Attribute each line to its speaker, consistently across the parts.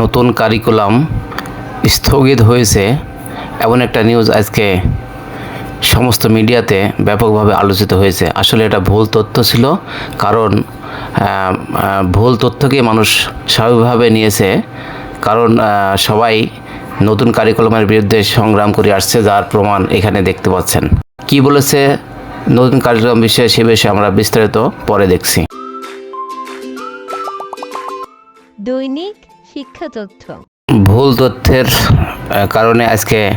Speaker 1: নতুন কারিকুলাম স্থগিত হয়েছে। এমন একটা নিউজ আজকে সমস্ত মিডিয়াতে ব্যাপকভাবে আলোচিত হয়েছে। আসলে এটা ভুল তথ্য ছিল, কারণ ভুল তথ্যকে মানুষ স্বাভাবিকভাবে নিয়েছে, কারণ সবাই নতুন কারিকুলামের বিরুদ্ধে সংগ্রাম করে আসছে, যার প্রমাণ এখানে দেখতে পাচ্ছেন। কি বলেছে নতুন কারিকুলাম বিষয়ে সে বিষয়ে আমরা বিস্তারিত পরে দেখছি।
Speaker 2: দৈনিক শিক্ষা তথ্য।
Speaker 1: ভুল তথ্যের কারণে আজকে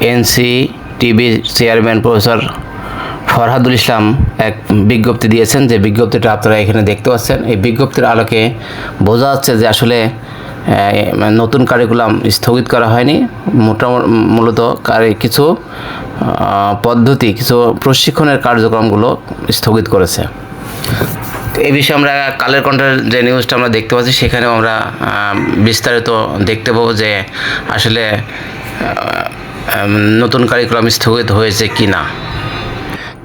Speaker 1: NC TV chairman professor Farhadul Islam এক বিজ্ঞপ্তি দিয়েছেন যে বিজ্ঞপ্তিটা আপনারা এখানে দেখতে পাচ্ছেন। এই বিজ্ঞপ্তির আলোকে বোঝা যাচ্ছে যে আসলে নতুন কারিকুলাম স্থগিত করা হয়নি। মোটামুটি মূলত কারি- কিছু পদ্ধতি, কিছু প্রশিক্ষণের কার্যক্রমগুলো স্থগিত করেছে। এই বিষয়ে আমরা কালের কণ্ঠের যে নিউজটা আমরা দেখতে পাচ্ছি, সেখানেও আমরা বিস্তারিত দেখতে পাবো যে আসলে নতুন কারিকুলাম স্থগিত হয়েছে কি না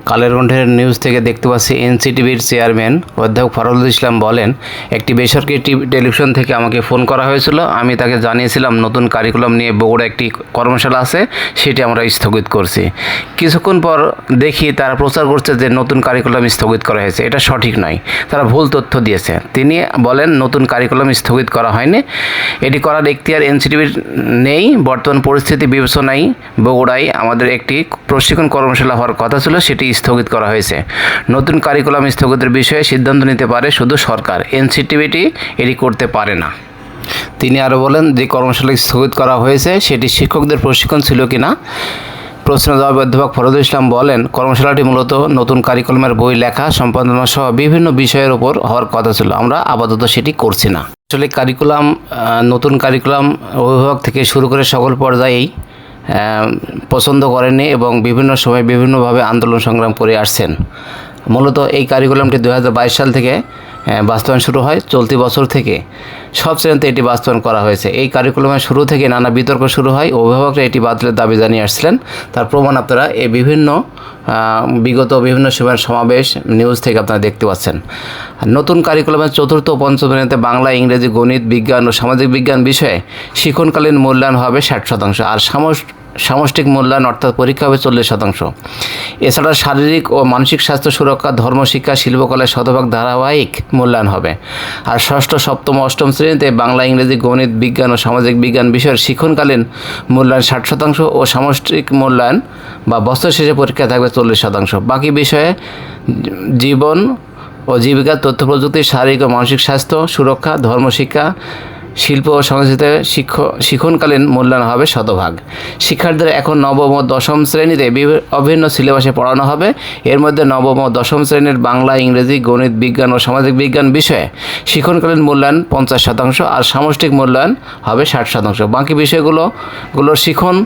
Speaker 1: কালের কণ্ঠের নিউজ থেকে দেখতে পাচ্ছি এনসিটিভির চেয়ারম্যান অধ্যাপক ফরহুল ইসলাম বলেন, একটি বেসরকারি টিভি টেলিভিশন থেকে আমাকে ফোন করা হয়েছিল। আমি তাকে জানিয়েছিলাম, নতুন কারিকুলাম নিয়ে বগুড়া একটি কর্মশালা আছে, সেটি আমরা স্থগিত করছি। কিছুক্ষণ পর দেখি তারা প্রচার করছে যে নতুন কারিকুলাম স্থগিত করা হয়েছে। এটা সঠিক নয়। তারা ভুল তথ্য দিয়েছে। তিনি বলেন, নতুন কারিকুলাম স্থগিত করা হয়নি। এটি করার এখতিয়ার এনসিটিভির নেই। বর্তমান পরিস্থিতি বিবেচনায় বগুড়ায় আমাদের একটি প্রশিক্ষণ কর্মশালা হওয়ার কথা ছিল, সেটি স্থগিত করা হয়েছে। নতুন কারিকুলাম স্থগিতের বিষয়ে সিদ্ধান্ত নিতে পারে শুধু সরকার। এনসিটিভিটি এটি করতে পারে না। তিনি আরও বলেন, যে কর্মশালা স্থগিত করা হয়েছে, সেটি শিক্ষকদের প্রশিক্ষণ ছিল কি না প্রশ্ন জবাবে অধ্যাপক ফরদুল ইসলাম বলেন, কর্মশালাটি মূলত নতুন কারিকুলামের বই লেখা সম্পাদনা সহ বিভিন্ন বিষয়ের উপর হওয়ার কথা ছিল। আমরা আপাতত সেটি করছি না। আসলে কারিকুলাম নতুন কারিকুলাম অভিভাবক থেকে শুরু করে সকল পর্যায়েই পছন্দ করেননি এবং বিভিন্ন সময় বিভিন্নভাবে আন্দোলন সংগ্রাম করে আসছেন। মূলত এই কারিকুলামটি দু হাজার বাইশ সাল থেকে বাস্তবায়ন শুরু হয় চলতি বছর থেকে। সব শ্রেণীতে এটি বাস্তবায়ন করা হয়েছে। এই কারিকুলামের শুরু থেকে নানা বিতর্ক শুরু হয়। অভিভাবকরা এটি বাতিলের দাবি জানিয়ে আসছিলেন। তার প্রমাণ আপনারা এই বিভিন্ন বিগত বিভিন্ন সময়ের সমাবেশ নিউজ থেকে আপনারা দেখতে পাচ্ছেন। নতুন কারিকুলামের চতুর্থ ও পঞ্চম শ্রেণীতে বাংলা, ইংরেজি, গণিত, বিজ্ঞান ও সামাজিক বিজ্ঞান বিষয়ে শিক্ষণকালীন মূল্যায়ন হবে ষাট শতাংশ। আর সামস সামষ্টিক মূল্যায়ন অর্থাৎ পরীক্ষা হবে চল্লিশ শতাংশ। এছাড়া শারীরিক ও মানসিক স্বাস্থ্য সুরক্ষা ধর্মশিক্ষা শিল্পকলায় শতভাগ ধারাবাহিক মূল্যায়ন হবে। আর ষষ্ঠ, সপ্তম, অষ্টম শ্রেণীতে বাংলা, ইংরেজি, গণিত, বিজ্ঞান ও সামাজিক বিজ্ঞান বিষয়ের শিক্ষণকালীন মূল্যায়ন ষাট শতাংশ ও সামষ্টিক মূল্যায়ন বা বছর শেষে পরীক্ষা থাকবে চল্লিশ শতাংশ। বাকি বিষয়ে জীবন ও জীবিকা তথ্য প্রযুক্তি, শারীরিক ও মানসিক স্বাস্থ্য, সুরক্ষা ধর্মশিক্ষা শিল্প ও সংস্কৃতিতে শিক্ষ শিক্ষণকালীন মূল্যায়ন হবে শতভাগ। শিক্ষার্থীদের এখন নবম ও দশম শ্রেণীতে বিভি- অভিন্ন সিলেবাসে পড়ানো হবে। এর মধ্যে নবম ও দশম শ্রেণির বাংলা, ইংরেজি, গণিত, বিজ্ঞান ও সামাজিক বিজ্ঞান বিষয়ে শিখনকালীন মূল্যায়ন পঞ্চাশ শতাংশ আর সামষ্টিক মূল্যায়ন হবে ষাট শতাংশ। বাকি বিষয়গুলো, গুলোর শিখন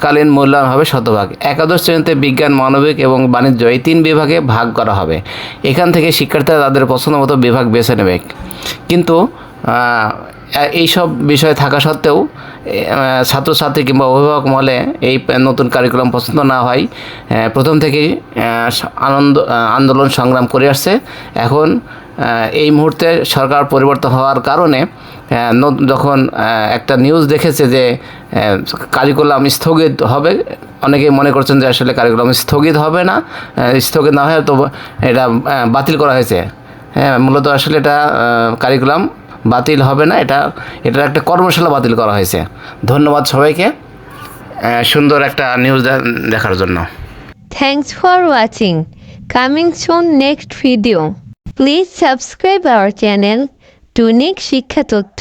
Speaker 1: কালীন মূল্যায়ন হবে শতভাগ। একাদশ শ্রেণীতে বিজ্ঞান, মানবিক এবং বাণিজ্য এই তিন বিভাগে ভাগ করা হবে। এখান থেকে শিক্ষার্থীরা তাদের পছন্দ মতো বিভাগ বেছে নেবে। কিন্তু আহ, এই সব বিষয় থাকা সত্ত্বেও ছাত্রছাত্রী কিংবা অভিভাবক মহলে এই নতুন কারিকুলাম পছন্দ না হয়। প্রথম থেকেই আনন্দ আন্দোলন সংগ্রাম করে আসছে। এখন এই মুহূর্তে সরকার পরিবর্তন হওয়ার কারণে যখন একটা নিউজ দেখেছে যে কারিকুলাম স্থগিত হবে অনেকেই মনে করছেন যে আসলে কারিকুলাম স্থগিত হবে না স্থগিত না হয় তো এটা বাতিল করা হয়েছে। হ্যাঁ মূলত আসলে এটা কারিকুলাম বাতিল হবে না, এটা, এটার একটা কর্মশালা বাতিল করা হয়েছে। ধন্যবাদ সবাইকে সুন্দর একটা নিউজ দেখার জন্য।
Speaker 2: Thanks for watching coming soon next video please subscribe our channel to next শিক্ষা তথ্য